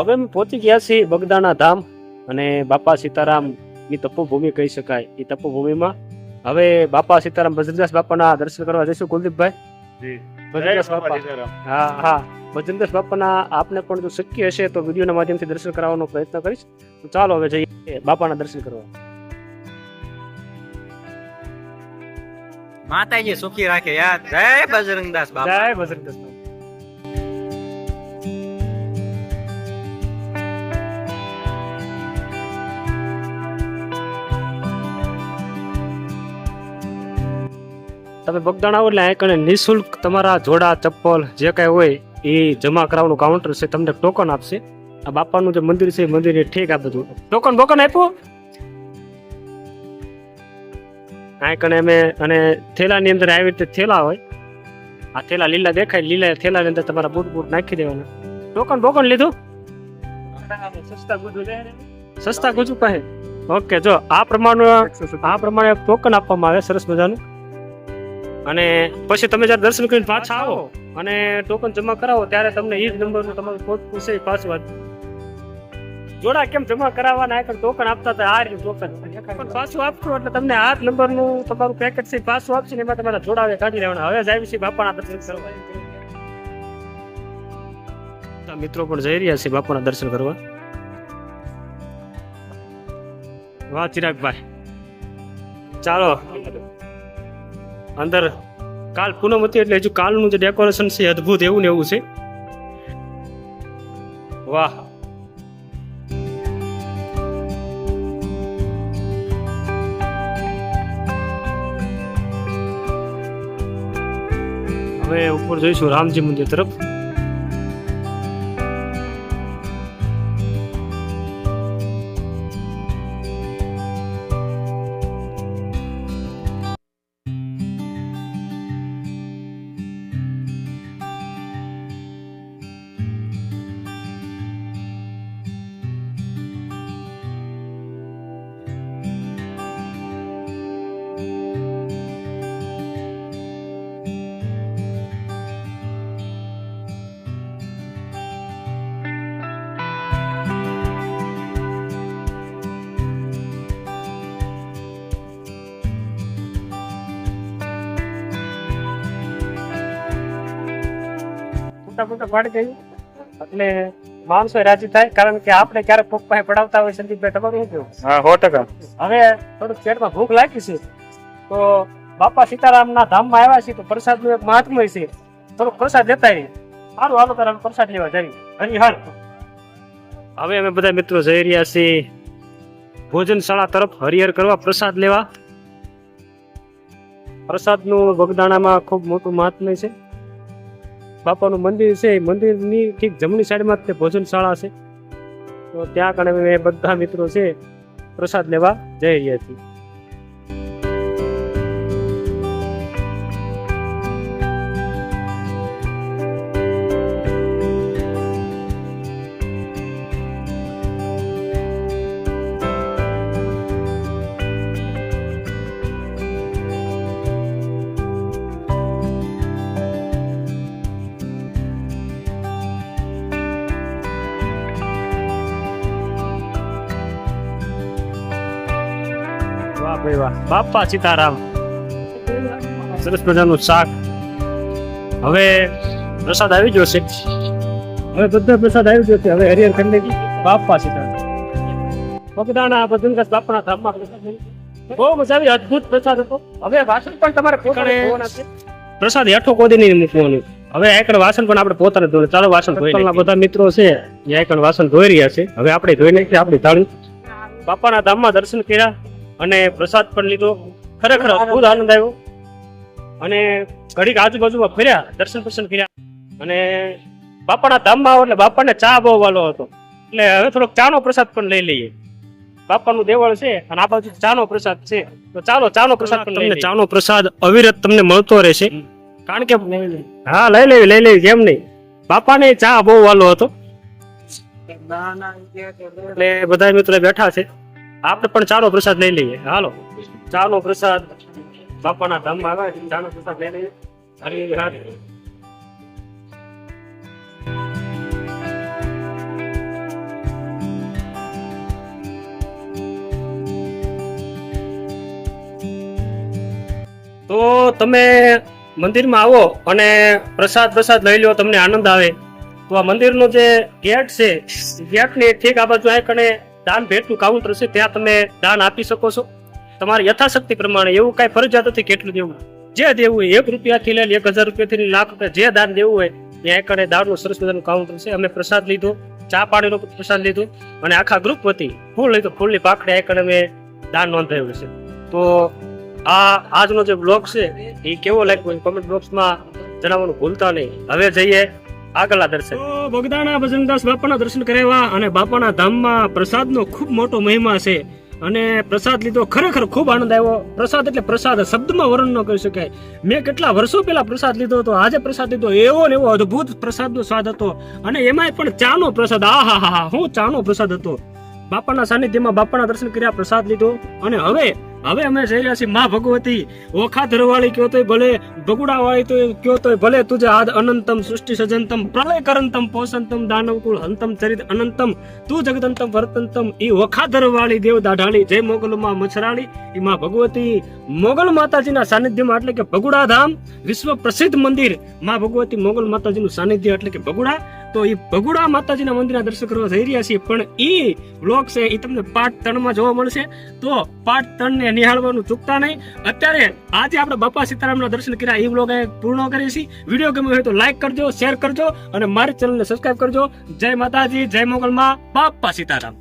હવે અમે પહોંચી ગયા છીએ બગદાણા ધામ અને બાપા સીતારામની તપોભૂમિ કહી શકાય. એ તપોભૂમિમાં હવે બાપા સીતારામ ભજનદાસ બાપાના દર્શન કરવા જઈશું કુલદીપભાઈ? ભજનદાસ બાપા હા હા. ભજનદાસ બાપાના આપને પણ જો શક્ય હશે તો વિડીયોના માધ્યમથી દર્શન કરાવવાનો પ્રયત્ન કરીશ. તો ચાલો હવે જઈએ બાપાના દર્શન કરવા. માતાજી સુખી રાખે યાર. જય બજરંગદાસ બાપા. જય ભજનદાસ તમે બગદાણ આવો એટલે કણે નિઃશુલ્ક તમારા જોડા ચપ્પલ જે કાંઈ હોય એ જમા કરાવવાનું કાઉન્ટર છે તમને ટોકન આપશે. આ બાપાનું જે મંદિર છે એ મંદિરને ઠેક આ બધું. ટોકન બોકન આપ્યો? આ કણે અમે અને થેલાની અંદર આવી રીતે થેલા હોય. આ થેલા લીલા દેખાય લીલા થેલાની અંદર તમારા બૂટ બૂટ નાખી દેવાના. ટોકન બોકન લીધું? સસ્તા ગુજુ સસ્તા ગુજુ પાસે? ઓકે જો આ પ્રમાણે આ પ્રમાણે ટોકન આપવામાં આવે સરસ મજાનું. અને પછી તમે જ્યારે દર્શન કરીને પાછા આવો અને ટોકન જમા કરાવો, ત્યારે તમને એ જ નંબરનું તમારું કોડ પૂછે પાસવર્ડ જોડા કેમ જમા કરાવવાના? એક ટોકન આપતા હતા, આ રીતે ટોકન પાછું આપશો એટલે તમને આ જ નંબરનું તમારું પેકેટ છે પાછું આપશે એમાં તમારા જોડાવે કાઢી લેવાના. હવે જાય છે બાપાના દર્શન કરવા. મિત્રો પણ જઈ રહ્યા છે બાપાના દર્શન કરવા. વાહ ચિરાગભાઈ ચાલો. અંદર કાલ પૂનમ હતી એટલે હજુ કાલનું જે ડેકોરેશન છે અદ્ભુત એવું ને એવું છે. વાહ. હવે ઉપર જોઈશું રામજી મંદિર તરફ. મોટા મોટા પાડી દઈએ એટલે માણસો રાજી થાય કારણ કે આપણે ક્યારેક ભૂખ પાસે પડાવતા હોય સંદીપભાઈ તમારું શું કેવું? હા સો ટકા. હવે થોડુંક પેટમાં ભૂખ લાગી છે. તો બાપા સીતારામના ધામમાં આવ્યા છે તો પ્રસાદનું એક મહાત્મય છે. થોડુંક પ્રસાદ લેતા સારું હાલો તારા પ્રસાદ લેવા જાય હરિહર. હાલ હવે અમે બધા મિત્રો જઈ રહ્યા છીએ ભોજનશાળા તરફ હરિહર કરવા પ્રસાદ લેવા. પ્રસાદનું બગદાણામાં ખૂબ મોટું મહાત્મય છે. બાપાનું મંદિર છે, એ મંદિરની ઠીક જમણી સાઈડમાં જ તે ભોજનશાળા છે. તો ત્યાં કણે અમે બધા મિત્રો છે, પ્રસાદ લેવા જઈ રહ્યા છીએ. બાપા સીતારામ. સરસ મજાનું શાક. હવે પ્રસાદ આવી ગયો છે. હવે બધા પ્રસાદ આવી ગયો છે. હવે હરિહર ખંડે બાપા સીતારામ. બગદાણા બદનગસ બાપાના ધામમાં બહુ મજા આવી. અદભુત પ્રસાદ હતો. હવે વાસણ પણ તમારે પોતાને પ્રસાદ હેઠો કોદી નહીં મૂકવાનું. હવે એકણ વાસણ પણ આપણે પોતાને ધોઈ ચાલો વાસણ ધોઈ બધા મિત્રો છે એકણ વાસણ ધોઈ રહ્યા છે. હવે આપણે ધોઈ નાખીએ આપણી થાળી. બાપાના ધામમાં દર્શન કર્યા. અને પ્રસાદ પણ લીધો. ખરેખર અદભુત આનંદ આવ્યો. અને ઘડીક આજુબાજુમાં ફર્યા દર્શન દર્શન કર્યા. અને બાપાના ધામમાં આવો એટલે બાપાને ચા બહુ વાલો હતો. એટલે હવે થોડોક ચાનો પ્રસાદ પણ લઈ લઈએ. બાપાનું દેવળ છે અને આ બાજુ ચાનો પ્રસાદ છે. તો ચાલો ચાનો પ્રસાદ પણ તમને ચાનો પ્રસાદ અવિરત તમને મળતો રહેશે. કારણ કે હા લઈ લેવી લઈ લેવી કેમ નહીં? બાપાને ચા બહુ વાલો હતો. એટલે બધા મિત્રો બેઠા છે. આપણે પણ ચાલો પ્રસાદ લઈ લઈએ. હાલો. ચાલો પ્રસાદ બાપાના ધામમાં આવે ચાલો પ્રસાદ લઈ લઈએ. હરી રાધે. તો તમે મંદિરમાં આવો અને પ્રસાદ પ્રસાદ લઈ લો, તમને આનંદ આવે. તો આ મંદિરનો જે ગેટ છે, ગેટની ઠીક આ બાજુ કણે દાન ભેટનું કાઉન્ટર છે, ત્યાં તમે દાન આપી શકો છો. તમારી યથાશક્તિ પ્રમાણે એવું કાંઈ ફરજિયાત નથી કેટલું દેવું. જે દેવું હોય, એક રૂપિયાથી લઈને એક હજાર રૂપિયાથી લાખ રૂપિયા જે દાન દેવું હોય, ત્યાં એકડે દાનનું સરસ મજાનું કાઉન્ટર છે. અમે પ્રસાદ લીધો, ચા પાણીનો પણ પ્રસાદ લીધો અને આખા ગ્રુપ વતી ફૂલ લીધું ફૂલની પાખડે એકડે અમે દાન નોંધાયું છે તો આ આજનો જે બ્લોગ છે, એ કેવો લાગ્યો? કોમેન્ટ બોક્સમાં જણાવવાનું ભૂલતા નહીં. હવે જઈએ આગળના દર્શન. બગદાણા ભજનદાસ બાપાના દર્શન કરાવ્યા અને બાપાના ધામમાં પ્રસાદનો ખૂબ મોટો મહિમા છે. અને પ્રસાદ લીધો ખરેખર ખૂબ આનંદ આવ્યો. પ્રસાદ એટલે પ્રસાદ, શબ્દમાં વર્ણન ન કરી શકાય. મેં કેટલા વર્ષો પહેલા પ્રસાદ લીધો હતો, આજે પ્રસાદ લીધો. એવો ને એવો અદ્ભુત પ્રસાદનો સ્વાદ હતો. અને એમાંય પણ ચાનો પ્રસાદ. આ હા હા હા હું ચાનો પ્રસાદ હતો. બાપાના સાનિધ્યમાં બાપાના દર્શન કર્યા, પ્રસાદ લીધો અને હવે હવે અમે જઈ રહ્યા છીએ માં ભગવતી. ઓખા ધરવાળી કયો તોય ભલે ભગુડા વાળી તો કયો તોય ભલે, તુજે આદ અનંતમ સૃષ્ટિ સજંતમ પ્રલય કરંતમ પોષંતમ દાનવકુળ, હંતમ, ચરિત અનંતમ તું જગદંતમ વર્તંતમ ઈ ઓખા ધરવાળી દેવ દાઢાળી જય મોગલમાં મછરાળી ઈ માં ભગવતી. મોગલ માતાજીના સાનિધ્યમાં એટલે કે ભગુડા ધામ વિશ્વ પ્રસિદ્ધ મંદિર. માં ભગવતી મોગલ માતાજીનું સાનિધ્ય એટલે કે ભગુડા તો એ ભગુડા માતાજીના મંદિરના દર્શન કરવા જઈ રહ્યા છીએ પણ એ બ્લોગ છે એ તમને પાર્ટ ત્રણમાં જોવા મળશે. તો પાર્ટ ત્રણ ને નિહાળવાનું ચૂકતા નહીં. અત્યારે આજે આપણે બાપા સીતારામના દર્શન કર્યા એ બ્લોગ પૂર્ણ કરીએ છીએ વીડિયો ગમ્યો હોય તો લાઈક કરજો શેર કરજો અને મારી ચેનલને સબસ્ક્રાઇબ કરજો. જય માતાજી, જય મોગલમાં, બાપા સીતારામ.